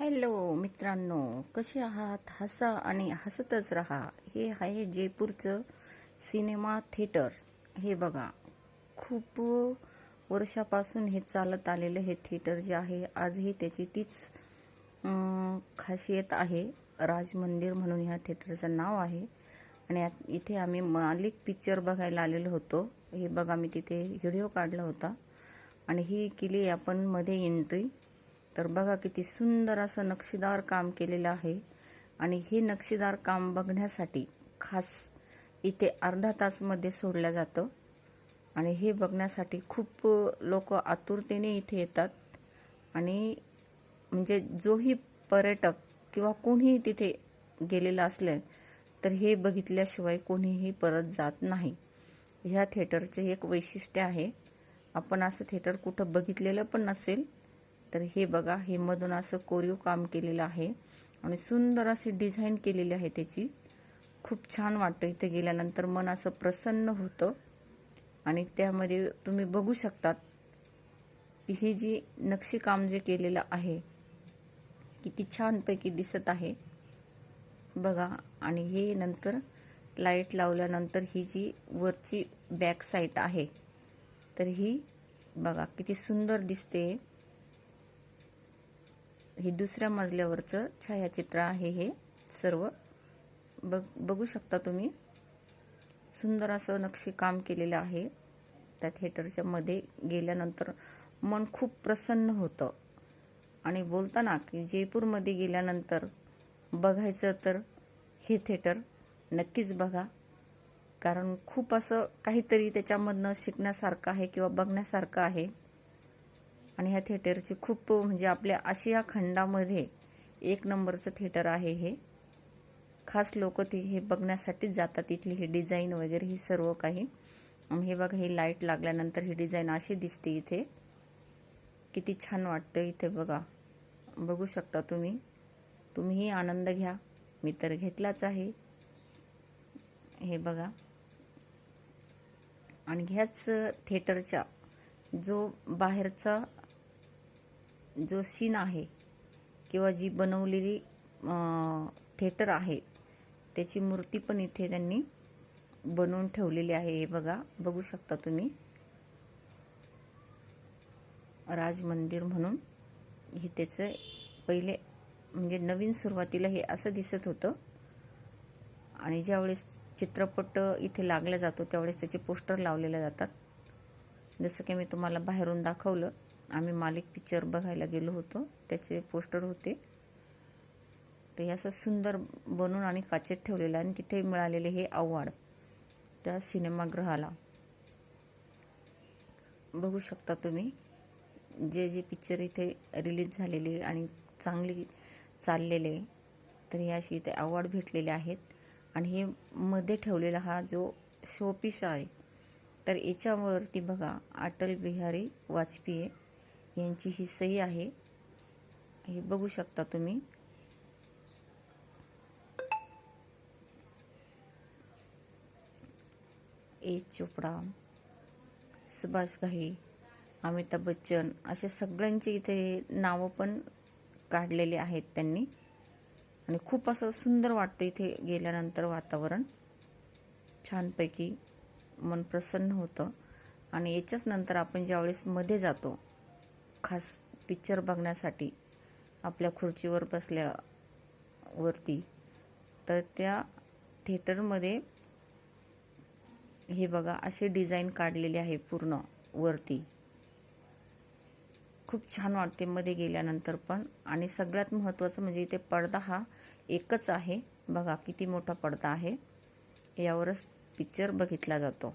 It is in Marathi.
हॅलो मित्रांनो कसे आहात? हसा आणि हसतच राहा. हे आहे जयपूरचं सिनेमा थिएटर. हे बघा खूप वर्षापासून हे चालत आलेलं हे थिएटर जे आहे आजही त्याची तीच खासियत आहे. राज मंदिर म्हणून ह्या थिएटरचं नाव आहे. आणि इथे आम्ही मालिक पिक्चर बघायला आलेलो होतो. हे बघा मी तिथे व्हिडिओ काढला होता. आणि ही केली आपण मध्ये एंट्री. तर बघा किती सुंदर असं नक्षीदार काम केलेलं आहे. आणि हे नक्षीदार काम बघण्यासाठी खास इथे अर्धा तासमध्ये सोडलं जातं. आणि हे बघण्यासाठी खूप लोक आतुरतेने इथे येतात. आणि म्हणजे जोही पर्यटक किंवा कोणीही तिथे गेलेलं असलं तर हे बघितल्याशिवाय कोणीही परत जात नाही. ह्या थिएटरचे एक वैशिष्ट्य आहे. आपण असं थिएटर कुठं बघितलेलं पण नसेल तर हे बघा हे मधून असं कोरीव काम केलेलं आहे आणि सुंदर अशी डिझाईन केलेली आहे त्याची. खूप छान वाटतं इथे गेल्यानंतर मन असं प्रसन्न होतं. आणि त्यामध्ये तुम्ही बघू शकतात की हे जी नक्षीकाम जे केलेलं आहे किती छानपैकी दिसत आहे. बघा आणि हे नंतर लाइट लावल्यानंतर ही जी वरची बॅक साईट आहे तर ही बघा किती सुंदर दिसते. हे दुसऱ्या मजल्यावरचं छायाचित्र आहे हे सर्व. बघ बघू शकता तुम्ही. सुंदर असं नक्षीकाम केलेलं आहे. त्या थिएटरच्या मध्ये गेल्यानंतर मन खूप प्रसन्न होतं. आणि बोलताना की जयपूरमध्ये गेल्यानंतर बघायचं तर हे थिएटर नक्कीच बघा. कारण खूप असं काहीतरी त्याच्यामधनं शिकण्यासारखं आहे किंवा बघण्यासारखं आहे. आणि ह्या थिएटरची खूप म्हणजे आपल्या आशिया खंडामध्ये एक नंबरचं थिएटर आहे हे. खास लोक ते हे बघण्यासाठीच जातात. इथली ही डिझाईन वगैरे ही सर्व काही. आणि हे बघा ही लाइट लागल्यानंतर ही डिझाईन अशी दिसते इथे. किती छान वाटतं इथे बघा. बघू शकता तुम्ही. तुम्हीही आनंद घ्या. मी तर घेतलाच आहे. हे बघा. आणि ह्याच थिएटरच्या जो बाहेरचा जो सीन आहे किंवा जी बनवलेली थिएटर आहे त्याची मूर्ती पण इथे त्यांनी बनवून ठेवलेली आहे. हे बघा बघू शकता तुम्ही. राज मंदिर म्हणून. हे त्याचं पहिले म्हणजे नवीन सुरुवातीला हे असं दिसत होतं. आणि ज्यावेळेस चित्रपट इथे लागला जातो त्यावेळेस त्याचे पोस्टर लावलेले जातात. जसं की मी तुम्हाला बाहेरून दाखवलं. आम्ही मालिक पिक्चर बघायला गेलो होतो. त्याचे पोस्टर होते. तर हे असं सुंदर बनवून आणि काचेत ठेवलेलं आणि तिथे मिळालेले हे आव्हाड त्या सिनेमागृहाला. बघू शकता तुम्ही जे जे पिक्चर इथे रिलीज झालेले आणि चांगली चाललेले तर हे अशी इथे अवॉर्ड भेटलेले आहेत. आणि हे मध्ये ठेवलेला हा जो शोपीस आहे तर याच्यावरती बघा अटल बिहारी वाजपेयी यांची ही सही आहे. हे बघू शकता तुम्ही. एच चोपडा सुभाष घाई अमिताभ बच्चन असे सगळ्यांचे इथे नावं पण काढलेले आहेत त्यांनी. आणि खूप असं सुंदर वाटतं इथे गेल्यानंतर वातावरण. छानपैकी मन प्रसन्न होतं. आणि याच्याच नंतर आपण ज्यावेळेस मध्ये जातो खास पिक्चर बघण्यासाठी आपल्या खुर्चीवर बसल्यावरती तर त्या थिएटरमध्ये हे बघा असे डिझाईन काढलेले आहे पूर्ण वरती. खूप छान वाटते मध्ये गेल्यानंतर पण. आणि सगळ्यात महत्त्वाचं म्हणजे इथे पडदा हा एकच आहे. बघा किती मोठा पडदा आहे. यावरच पिक्चर बघितला जातो.